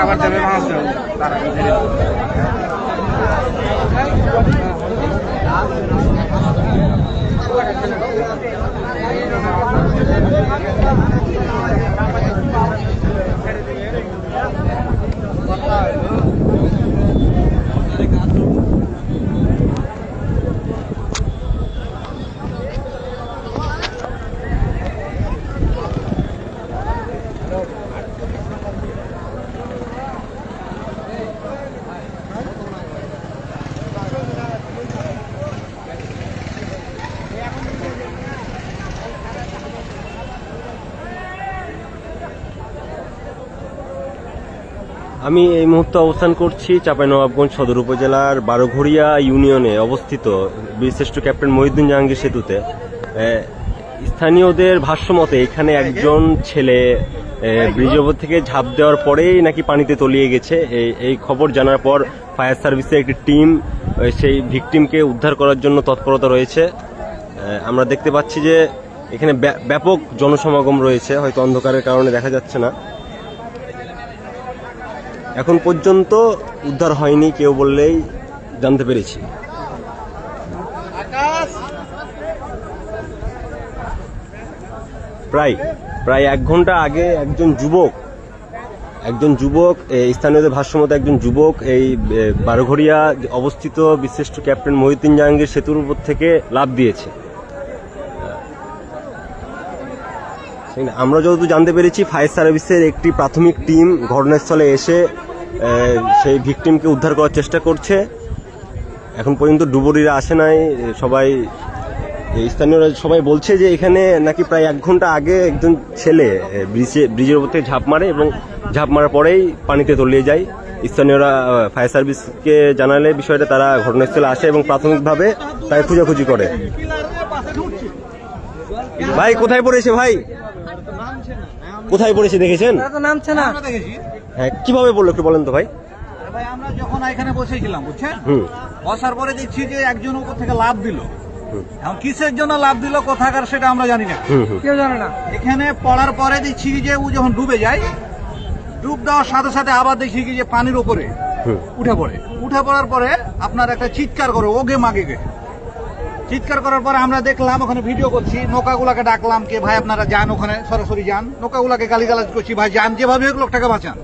আবার দেবে মাছ তারা আমি এই মুহূর্তে অবস্থান করছি চাঁপাইনবাবগঞ্জ সদর উপজেলার বারোঘড়িয়া ইউনিয়নে অবস্থিত বীরশ্রেষ্ঠ ক্যাপ্টেন মহিউদ্দিন জাহাঙ্গীর সেতুতে। স্থানীয়দের ভাষ্য মতে এখানে একজন ছেলে এ, ব্রিজের ওপর থেকে ঝাঁপ দেওয়ার পরেই নাকি পানিতে তলিয়ে গেছে। এই খবর জানার পর ফায়ার সার্ভিসের একটি টিম সেই ভিকটিমকে উদ্ধার করার জন্য তৎপরতা রয়েছে। আমরা দেখতে পাচ্ছি যে এখানে ব্য- ব্যাপক জনসমাগম রয়েছে হয়তো অন্ধকারের কারণে দেখা যাচ্ছে না। এখন পর্যন্ত উদ্ধার হয়নি কেউ বললেই জানতে পেরেছি। প্রায় প্রায় এক ঘণ্টা আগে একজন যুবক একজন যুবক স্থানীয়দের ভাষ্যমতো একজন যুবক এই বারোঘড়িয়া অবস্থিত বিশিষ্ট ক্যাপ্টেন মহিউদ্দিন জাহাঙ্গীর সেতুর উপর থেকে লাভ দিয়েছে। আমরা যতদূর জানতে পেরেছি ফায়ার সার্ভিসের একটি প্রাথমিক টিম ঘটনাস্থলে এসে সেই ভিকটিমকে উদ্ধার করার চেষ্টা করছে। এখন পর্যন্ত ডুবুরিরা আসে নাই সবাই এই স্থানীয়রা সবাই বলছে যে এখানে নাকি প্রায় এক ঘণ্টা আগে একজন ছেলে ব্রিজে ব্রিজের উপর থেকে ঝাঁপ মারে এবং ঝাঁপ মারার পরেই পানিতে তলিয়ে যায়। স্থানীয়রা ফায়ার সার্ভিসকে জানালে বিষয়টা তারা ঘটনাস্থলে আসে এবং প্রাথমিকভাবে তাই খোঁজাখুঁজি করে। ভাই কোথায় পড়েছে ভাই? কোথায় পড়েছে দেখেছেন? নামছে না। দেখেছি। হ্যাঁ কীভাবে বলল একটু বলেন তো ভাই। ভাই আমরা যখন এখানে বসেছিলাম বুঝছেন? বসার পরে দেখছি যে একজন উপর থেকে লাভ দিল। এখন কিসের জন্য লাভ দিল কোথাকার সেটা আমরা জানি না। কেউ জানে না। এখানে পড়ার পরে দেখছি যে ও যখন ডুবে যায় ডুব দেওয়ার সাথে সাথে আবার দেখছি কি যে পানির ওপরে উঠে পড়ে। উঠে পড়ার পরে আপনার একটা চিৎকার করে ওগে মাগে গে। চিৎকার করার পরে আমরা দেখলাম, ওখানে ভিডিও করছি। নৌকাগুলাকে ডাকলাম কে, ভাই, আপনারা যান ওখানে, সরাসরি যান। নৌকাগুলাকে গালিগালাজ করছি, ভাই, যান, যেভাবে হোক লোকটাকে বাঁচান।